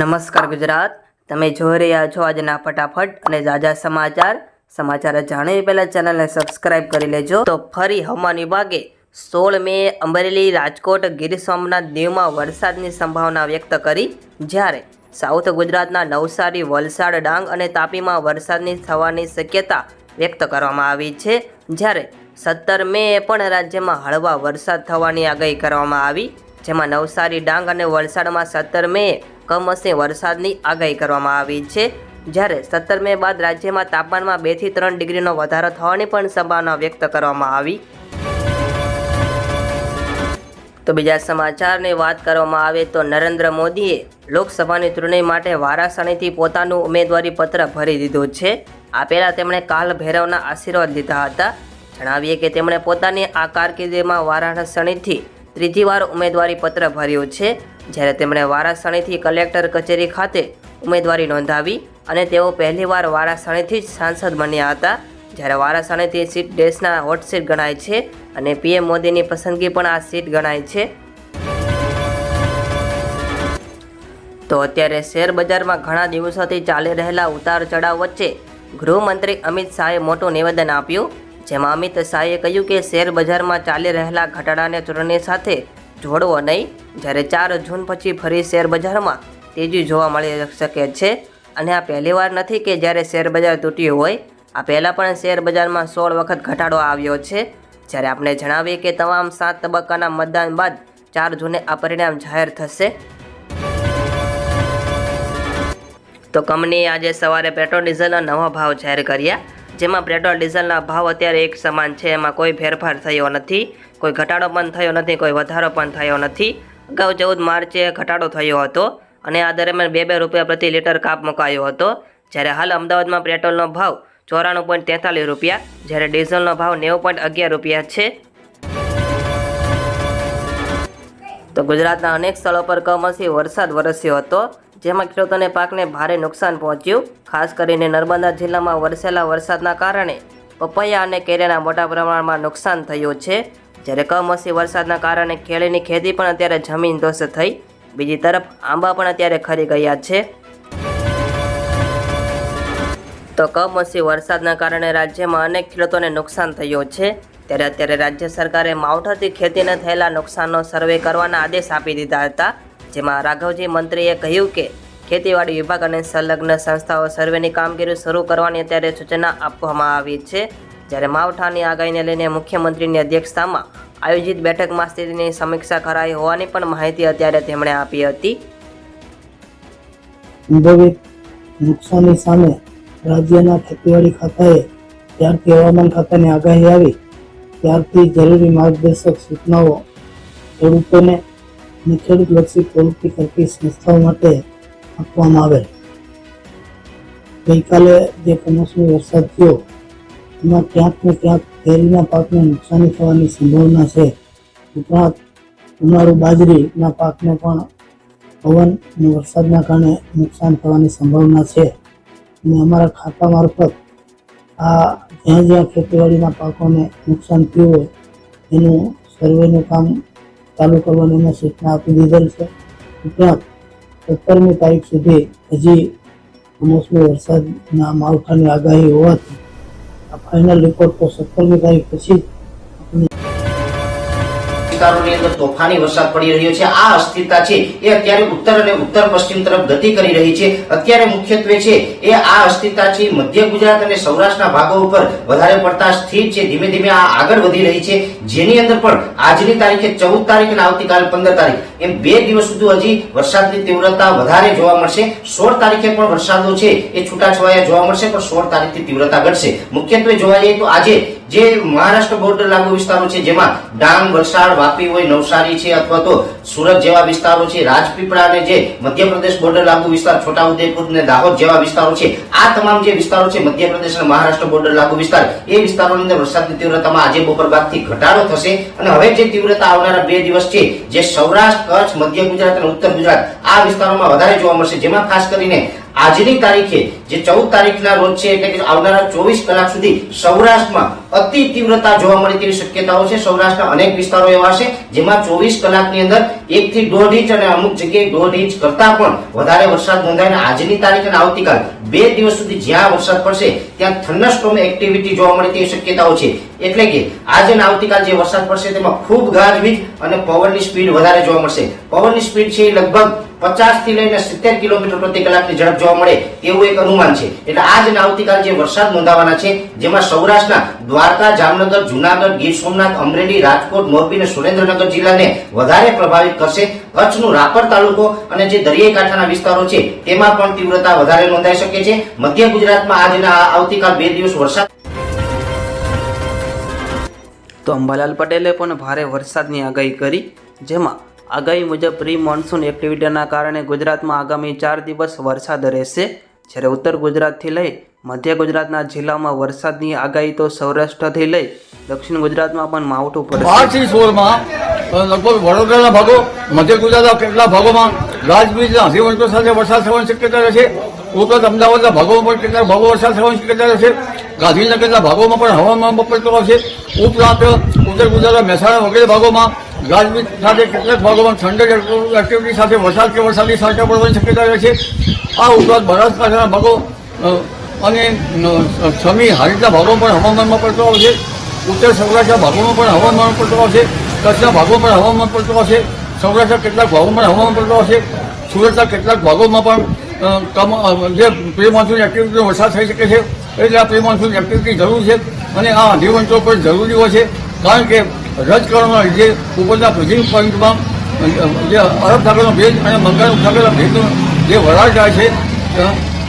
નમસ્કાર ગુજરાત. તમે જોઈ રહ્યા છો આજના ફટાફટ અને તાજા સમાચાર. સમાચાર જાણીએ પહેલા ચેનલને સબસ્ક્રાઇબ કરી લેજો. તો ફરી હવામાન વિભાગે સોળ મે અમરેલી, રાજકોટ, ગીર સોમનાથ દીવમાં વરસાદની સંભાવના વ્યક્ત કરી. જ્યારે સાઉથ ગુજરાતના નવસારી, વલસાડ, ડાંગ અને તાપીમાં વરસાદની થવાની શક્યતા વ્યક્ત કરવામાં આવી છે. જ્યારે સત્તર મે પણ રાજ્યમાં હળવા વરસાદ થવાની આગાહી કરવામાં આવી. જેમાં નવસારી, ડાંગ અને વલસાડમાં સત્તર મે કમોસમી વરસાદની આગાહી કરવામાં આવી છે. જ્યારે સત્તર મે બાદ રાજ્યમાં તાપમાનમાં બેથી ત્રણ ડિગ્રીનો વધારો થવાની પણ સંભાવના વ્યક્ત કરવામાં આવી. તો બીજા સમાચારની વાત કરવામાં આવે તો નરેન્દ્ર મોદીએ લોકસભાની ચૂંટણી માટે વારાસણીથી પોતાનું ઉમેદવારી પત્ર ભરી દીધું છે. આ પહેલાં તેમણે કાલ ભૈરવના આશીર્વાદ લીધા હતા. જણાવીએ કે તેમણે પોતાની આ કારકિર્દીમાં વારાણસીથી ત્રીજી વાર ઉમેદવારી પત્ર ભર્યું છે. જ્યારે તેમણે વારાસણીથી કલેક્ટર કચેરી ખાતે ઉમેદવારી નોંધાવી અને તેઓ પહેલીવાર વારાસણીથી જ સાંસદ બન્યા હતા. જ્યારે વારાણસીથી સીટ દેશના હોટ સીટ ગણાય છે અને પીએમ મોદીની પસંદગી પણ આ સીટ ગણાય છે. તો અત્યારે શેર બજારમાં ઘણા દિવસોથી ચાલી રહેલા ઉતાર ચઢાવ વચ્ચે ગૃહમંત્રી અમિત શાહે મોટું નિવેદન આપ્યું. જેમાં અમિત શાહે કહ્યું કે શેર બજારમાં ચાલી રહેલા ઘટાડાને ચૂંટણી સાથે જોડવો નહીં. જ્યારે ચાર જૂન પછી ફરી શેર બજારમાં તેજી જોવા મળી શકે છે. અને આ પહેલીવાર નથી કે જ્યારે શેર બજાર તૂટ્યું હોય, આ પહેલાં પણ શેર બજારમાં સોળ વખત ઘટાડો આવ્યો છે. જ્યારે આપણે જણાવીએ કે તમામ સાત તબક્કાના મતદાન બાદ ચાર જૂને આ પરિણામ જાહેર થશે. તો કંપનીએ આજે સવારે પેટ્રોલ ડીઝલના નવા ભાવ જાહેર કર્યા. જેમાં પેટ્રોલ, ડીઝલના ભાવ અત્યારે એક સમાન છે. એમાં કોઈ ફેરફાર થયો નથી, કોઈ ઘટાડો પણ થયો નથી, કોઈ વધારો પણ થયો નથી. અગાઉ ચૌદ માર્ચે ઘટાડો થયો હતો અને આ દરમિયાન બે બે રૂપિયા પ્રતિ લીટર કાપ મુકાયો હતો. જ્યારે હાલ અમદાવાદમાં પેટ્રોલનો ભાવ ચોરાણું પોઈન્ટ તેતાલીસ રૂપિયા, જ્યારે ડીઝલનો ભાવ નેવું પોઈન્ટ અગિયાર રૂપિયા છે. તો ગુજરાતના અનેક સ્થળો પર કમોસમી વરસાદ વરસ્યો હતો. જેમાં ખેડૂતોને પાકને ભારે નુકસાન પહોંચ્યું. ખાસ કરીને નર્મદા જિલ્લામાં વરસેલા વરસાદના કારણે પપૈયા અને કેરીના મોટા પ્રમાણમાં નુકસાન થયું છે. જ્યારે કમોસમી વરસાદના કારણે કેળીની ખેતી પણ અત્યારે જમીન દોષ થઈ. બીજી તરફ આંબા પણ અત્યારે ખરી ગયા છે. તો કમોસમી વરસાદના કારણે રાજ્યમાં અનેક ખેડૂતોને નુકસાન થયું છે. ત્યારે અત્યારે રાજ્ય સરકારે માવઠાથી ખેતીને થયેલા નુકસાનનો સર્વે કરવાના આદેશ આપી દીધા હતા. જેમાં રાઘવજી મંત્રીએ કહ્યું કે ખેતીવાડી વિભાગ અને સંલગ્ન સંસ્થાઓ સર્વેની કામગીરી શરૂ કરવાની અત્યારે સૂચના આપવામાં આવી છે. જ્યારે માવઠાની આગાહીને લઈને મુખ્યમંત્રીની અધ્યક્ષતામાં આયોજિત બેઠકમાં સ્થિતિની સમીક્ષા કરાઈ હોવાની પણ માહિતી અત્યારે તેમણે આપી હતી. સંભવિત નુકસાની સામે રાજ્યના ખેતીવાડી ખાતાએ ત્યારથી હવામાન ખાતાની આગાહી આવી. ત્યારથી જરૂરી માર્ગદર્શક સૂચનાઓ ખેડૂતોને અને ખેડૂતલક્ષી પ્રવૃત્તિ કરતી સંસ્થાઓ માટે આપવામાં આવે. ગઈકાલે જે કમોસમી વરસાદ થયો એમાં ક્યાંક ને ક્યાંક કેરીના પાકને નુકસાની થવાની સંભાવના છે. ઉપરાંત, ઉનાળુ બાજરીના પાકને પણ પવન અને વરસાદના કારણે નુકસાન થવાની સંભાવના છે. અને અમારા ખાતા મારફત આ જ્યાં જ્યાં ખેતીવાડીના પાકોને નુકસાન થયું હોય, એનું સર્વેનું કામ ચાલુ કરવાની મેં સૂચના આપી દીધેલ છે. ઉપરાંત સત્તરમી તારીખ સુધી હજી કમોસમી વરસાદના માવઠાની આગાહી હોવાથી આ ફાઇનલ રિપોર્ટ તો સત્તરમી તારીખ પછી જ વિસ્તારોની અંદર તોફાની વરસાદ પડી રહ્યો છે. આ અસ્થિરતા છે એ અત્યારે ઉત્તર અને ઉત્તર પશ્ચિમ તરફ ગતિ કરી રહી છે. અત્યારે મુખ્યત્વે છે એ આ અસ્થિરતા છે મધ્ય ગુજરાત અને સૌરાષ્ટ્રના ભાગો ઉપર વધારે પડતા સ્થિર છે. ધીમે ધીમે આ આગળ વધી રહી છે. જેની અંદર પણ આજની તારીખે ચૌદ તારીખ અને આવતીકાલે પંદર તારીખ. એમ બે દિવસ સુધી હજી વરસાદની તીવ્રતા વધારે જોવા મળશે. સોળ તારીખે પણ વરસાદો છે એ છૂટાછવાયા જોવા મળશે, પણ સોળ તારીખથી તીવ્રતા ઘટશે. મુખ્યત્વે જોવા જઈએ તો આજે જે મહારાષ્ટ્ર બોર્ડર લાગુ વિસ્તારો છે, જેમાં ડાંગ, વલસાડ, વાપી હોય, નવસારી છે અથવા તો સુરત જેવા વિસ્તારો છે, રાજપીપળા અને જે મધ્યપ્રદેશ બોર્ડર લાગુ વિસ્તાર, છોટાઉદેપુર અને દાહોદ જેવા વિસ્તારો છે, આ તમામ જે વિસ્તારો છે, મધ્યપ્રદેશ અને મહારાષ્ટ્ર બોર્ડર લાગુ વિસ્તાર, એ વિસ્તારોની અંદર વરસાદની તીવ્રતામાં આજે બપોર બાદથી ઘટાડો થશે અને હવે જે તીવ્રતા આવનારા બે દિવસ છે, જે સૌરાષ્ટ્ર, કચ્છ, મધ્ય ગુજરાત અને ઉત્તર ગુજરાત, આ વિસ્તારોમાં વધારે જોવા મળશે, જેમાં ખાસ કરીને આજની તારીખે, જે ચૌદ તારીખના રોજ છે, એટલે કે આવનારા ચોવીસ કલાક સુધી સૌરાષ્ટ્રમાં અતિ તીવ્રતા જોવા મળે તેવી શક્યતાઓ છે. સૌરાષ્ટ્રના અનેક વિસ્તારો એવા છે, જેમાં ચોવીસ કલાકની અંદર એક થી દોઢ ઇંચ અને અમુક જગ્યાએ દોઢ ઇંચ કરતા પણ વધારે વરસાદ નોંધાય આજની તારીખ અને આવતીકાલ બે દિવસ સુધી જ્યાં વરસાદ પડશે, ત્યાં થંડરસ્ટોર્મ એક્ટિવિટી જોવા મળે તેવી શક્યતાઓ છે. એટલે કે આજે અને આવતીકાલ જે વરસાદ પડશે, તેમાં ખૂબ ગાજવીજ અને પવનની સ્પીડ વધારે જોવા મળશે. પવનની સ્પીડ છે એ લગભગ પચાસથી લઈને સિત્તેર કિલોમીટર પ્રતિ કલાકની ઝડપ જોવા મળે તેવું એક અનુમાન છે. એટલે આજ અને આવતીકાલ જે વરસાદ નોંધાવાના છે, જેમાં સૌરાષ્ટ્રના દ્વારકા, જામનગર, જુનાગઢ, ગીર સોમનાથ, અમરેલી, રાજકોટ, મોરબી અને સુરેન્દ્રનગર જિલ્લાને વધારે પ્રભાવિત કરશે કચ્છનું રાપર તાલુકો અને જે દરિયાઈ કાંઠાના વિસ્તારો છે, તેમાં પણ તીવ્રતા વધારે નોંધાઈ શકે છે. મધ્ય ગુજરાતમાં આજના આવતીકાલ બે દિવસ વરસાદ તો અંબાલાલ પટેલે પણ ભારે વરસાદની આગાહી કરી, જેમાં આગાહી મુજબ પ્રી મોન્સૂન એક્ટિવિટીના કારણે ગુજરાતમાં આગામી ચાર દિવસ વરસાદ રહેશે. જ્યારે ઉત્તર ગુજરાતથી લઈ મધ્ય ગુજરાતના જિલ્લામાં વરસાદની આગાહી તો સૌરાષ્ટ્રથી લઈ દક્ષિણ ગુજરાતમાં પણ માવઠું પડશે. સોળમાં લગભગ વડોદરાના ભાગો, મધ્ય ગુજરાતના કેટલાક ભાગોમાં ગાજવીજના હસીવંતો સાથે વરસાદ થવાની શક્યતા રહેશે. ઉપરાંત અમદાવાદના ભાગોમાં પણ કેટલાક ભાગો વરસાદ થવાની શક્યતા રહેશે. ગાંધીનગરના ભાગોમાં પણ હવામાન બપોર આવશે ઉપરાંત ઉત્તર ગુજરાતના મહેસાણા વગેરે ભાગોમાં ગાજવીજ સાથે કેટલાક ભાગોમાં થંડર એક્ટિવિટી સાથે વરસાદ કે વરસાદની છાંટા પડવાની શક્યતા રહેશે આ ઉપરાંત બનાસકાંઠાના ભાગો અને સમી હારીતના ભાગો પણ હવામાનમાં પડતો આવશે. ઉત્તર સૌરાષ્ટ્રના ભાગોમાં પણ હવામાન પડતો આવશે. કચ્છના ભાગોમાં પણ હવામાન પડતો આવશે. સૌરાષ્ટ્રના કેટલાક ભાગોમાં હવામાન પડતો આવશે. સુરતના કેટલાક ભાગોમાં પણ જે પ્રી મોન્સૂન એક્ટિવિટીનો વરસાદ થઈ શકે છે. એટલે આ પ્રી મોન્સૂન એક્ટિવિટી જરૂર છે અને આ અધિવંતો પણ જરૂરી હોય છે. કારણ કે રદ કરવાના લીધે ઉપરના પ્રિઝિંગ પોઈન્ટમાં, જે અરબ સાગરનો ભેજ અને બંગાળ ઉપસાગરના ભેજનો જે વરાળ જાય છે,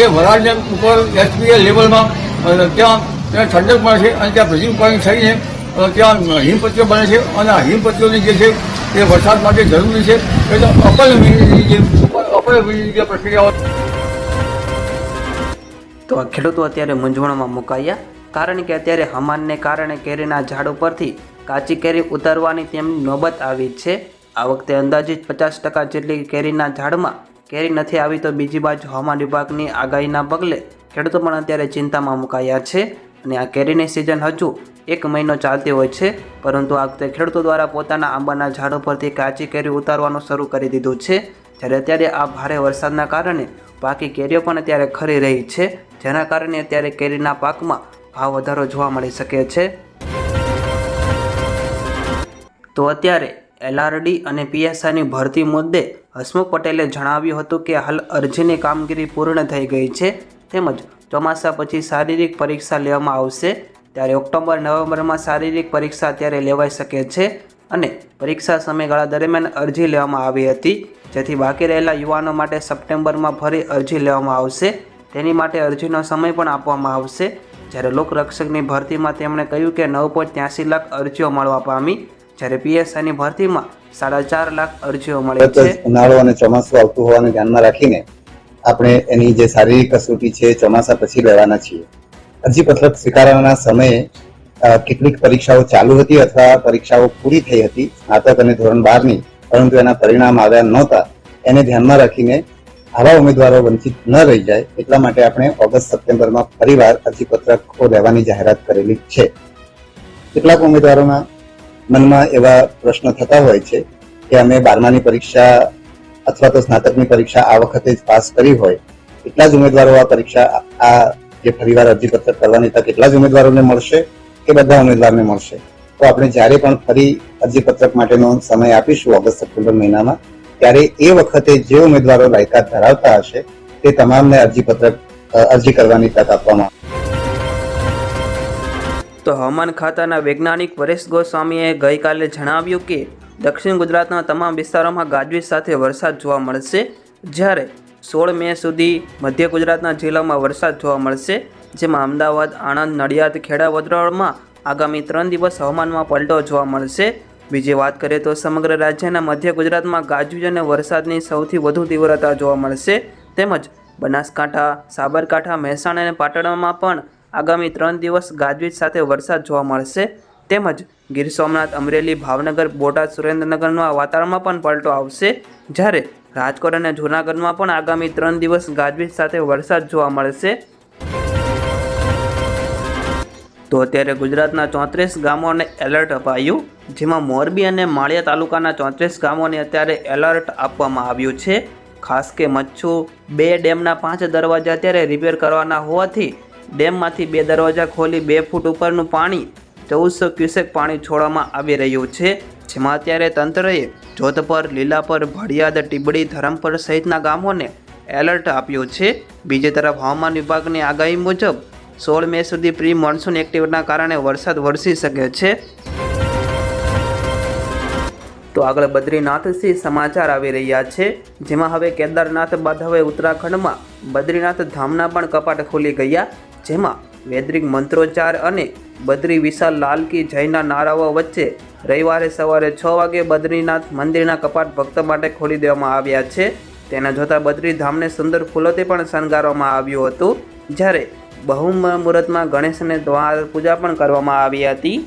એ વરાળને ઉપર એસપીએ લેવલમાં ત્યાં ત્યાં ઠંડક મળે છે અને ત્યાં બ્રિજિંગ પોઈન્ટ થઈને ત્યાં હિમપત્તીઓ બને છે અને આ હિમપત્તીઓની જે છે, એ વરસાદ માટે જરૂરી છે. એટલે અપલ જે અપલ જે પ્રક્રિયાઓ તો ખેડૂતો અત્યારે મૂંઝવણમાં મુકાયા. કારણ કે અત્યારે હમાનને કારણે કેરીના ઝાડ ઉપરથી કાચી કેરી ઉતારવાની તેમની નોબત આવી છે. આ વખતે અંદાજિત પચાસ ટકા જેટલી કેરીના ઝાડમાં કેરી નથી આવી તો બીજી બાજુ હવામાન વિભાગની આગાહીના પગલે ખેડૂતો પણ અત્યારે ચિંતામાં મુકાયા છે અને આ કેરીની સિઝન હજુ એક મહિનો ચાલતી હોય છે, પરંતુ આ વખતે ખેડૂતો દ્વારા પોતાના આંબાના ઝાડો પરથી કાચી કેરી ઉતારવાનું શરૂ કરી દીધું છે. જ્યારે અત્યારે આ ભારે વરસાદના કારણે પાકી કેરીઓ પણ અત્યારે ખરી રહી છે, જેના કારણે અત્યારે કેરીના પાકમાં ભાવ વધારો જોવા મળી શકે છે. તો અત્યારે એલઆરડી અને પીએસઆઈની ભરતી મુદ્દે હસમુખ પટેલે જણાવ્યું હતું કે હાલ અરજીની કામગીરી પૂર્ણ થઈ ગઈ છે તેમજ ચોમાસા પછી શારીરિક પરીક્ષા લેવામાં આવશે ત્યારે ઓક્ટોબર, નવેમ્બરમાં શારીરિક પરીક્ષા ત્યારે લેવાઈ શકે છે અને પરીક્ષા સમયગાળા દરમિયાન અરજી લેવામાં આવી હતી. જેથી બાકી રહેલા યુવાનો માટે સપ્ટેમ્બરમાં ફરી અરજી લેવામાં આવશે. તેની માટે અરજીનો સમય પણ આપવામાં આવશે. જ્યારે લોકરક્ષકની ભરતીમાં તેમણે કહ્યું કે નવ લાખ અરજીઓ મળવા પામી. જ્યારે પીએસઆઈની ભરતીમાં સાડા ચાર લાખ અરજીઓ મળી છે. ઉનાળો અને ચોમાસું આવતું હોવાને ધ્યાનમાં રાખીને આપણે એની જે શારીરિક કસોટી છે ચોમાસા પછી લેવાના છીએ. અરજીપત્રક સ્વીકારવાના સમયે કેટલીક પરીક્ષાઓ ચાલુ હતી અથવા પરીક્ષાઓ પૂરી થઈ હતી સ્નાતક અને ધોરણ બારની પરંતુ એના પરિણામ આવ્યા નહોતા. એને ધ્યાનમાં રાખીને આવા ઉમેદવારો વંચિત ન રહી જાય એટલા માટે આપણે ઓગસ્ટ સપ્ટેમ્બરમાં ફરીવાર અરજીપત્રકો લેવાની જાહેરાત કરેલી છે. કેટલાક ઉમેદવારોના મનમાં એવા પ્રશ્નો થતા હોય છે કે અમે બારમાની પરીક્ષા અથવા તો સ્નાતકની પરીક્ષા આ વખતે જ પાસ કરી હોય, એટલા જ ઉમેદવારો આ પરીક્ષા આ જે ફરીવાર અરજીપત્ર કરવાની તક એટલા જ ઉમેદવારોને મળશે કે બધા ઉમેદવારને મળશે. તો આપણે જ્યારે પણ ફરી અરજીપત્રક માટેનો સમય આપીશું ઓગસ્ટ સપ્ટેમ્બર મહિનામાં, ત્યારે એ વખતે જે ઉમેદવારો લાયકાત ધરાવતા હશે તે તમામને અરજીપત્રક અરજી કરવાની તક આપવામાં તો હવામાન ખાતાના વૈજ્ઞાનિક પરેશ ગોસ્વામીએ ગઈકાલે જણાવ્યું કે દક્ષિણ ગુજરાતના તમામ વિસ્તારોમાં ગાજવીજ સાથે વરસાદ જોવા મળશે. જ્યારે સોળ મે સુધી મધ્ય ગુજરાતના જિલ્લામાં વરસાદ જોવા મળશે, જેમાં અમદાવાદ, આણંદ, નડિયાદ, ખેડા, વડોદરામાં આગામી ત્રણ દિવસ હવામાનમાં પલટો જોવા મળશે. બીજી વાત કરીએ તો સમગ્ર રાજ્યના મધ્ય ગુજરાતમાં ગાજવીજ અને વરસાદની સૌથી વધુ તીવ્રતા જોવા મળશે. તેમજ બનાસકાંઠા, સાબરકાંઠા, મહેસાણા અને પાટણમાં પણ આગામી ત્રણ દિવસ ગાજવીજ સાથે વરસાદ જોવા મળશે. તેમજ ગીર સોમનાથ, અમરેલી, ભાવનગર, બોટાદ, સુરેન્દ્રનગરના વાતાવરણમાં પણ પલટો આવશે. જ્યારે રાજકોટ અને જૂનાગઢમાં પણ આગામી ત્રણ દિવસ ગાજવીજ સાથે વરસાદ જોવા મળશે. તો અત્યારે ગુજરાતના ચોત્રીસ ગામોને એલર્ટ અપાયું, જેમાં મોરબી અને માળિયા તાલુકાના ચોત્રીસ ગામોને અત્યારે એલર્ટ આપવામાં આવ્યું છે. ખાસ કે મચ્છુ બે ડેમના પાંચ દરવાજા અત્યારે રિપેર કરવાના હોવાથી ડેમમાંથી બે દરવાજા ખોલી બે ફૂટ ઉપરનું પાણી ચૌદસો ક્યુસેક પાણી છોડવામાં આવી રહ્યું છે, જેમાં અત્યારે તંત્રએ જોધપર લીલાપર ભડિયાદ, ટીબડી ધરમપર સહિતના ગામોને એલર્ટ આપ્યું છે. બીજી તરફ હવામાન વિભાગની આગાહી મુજબ, સોળ મે સુધી પ્રી મોન્સૂન એક્ટિવિટીના કારણે વરસાદ વરસી શકે છે. તો આગળ બદ્રીનાથથી સમાચાર આવી રહ્યા છે, જેમાં હવે કેદારનાથ બાદ હવે ઉત્તરાખંડમાં બદ્રીનાથ ધામના પણ કપાટ ખુલી ગયા. જેમાં વૈદિક મંત્રોચ્ચાર અને બદ્રી વિશાલ લાલકી જયના નારાઓ વચ્ચે રવિવારે સવારે છ વાગે બદ્રીનાથ મંદિરના કપાટ ભક્તો માટે ખોલી દેવામાં આવ્યા છે. તેના જોતાં બદ્રીધામને સુંદર ફૂલોથી પણ શણગારવામાં આવ્યું હતું, જ્યારે બહુમુહૂર્તમાં ગણેશને દ્વાર પૂજા પણ કરવામાં આવી હતી.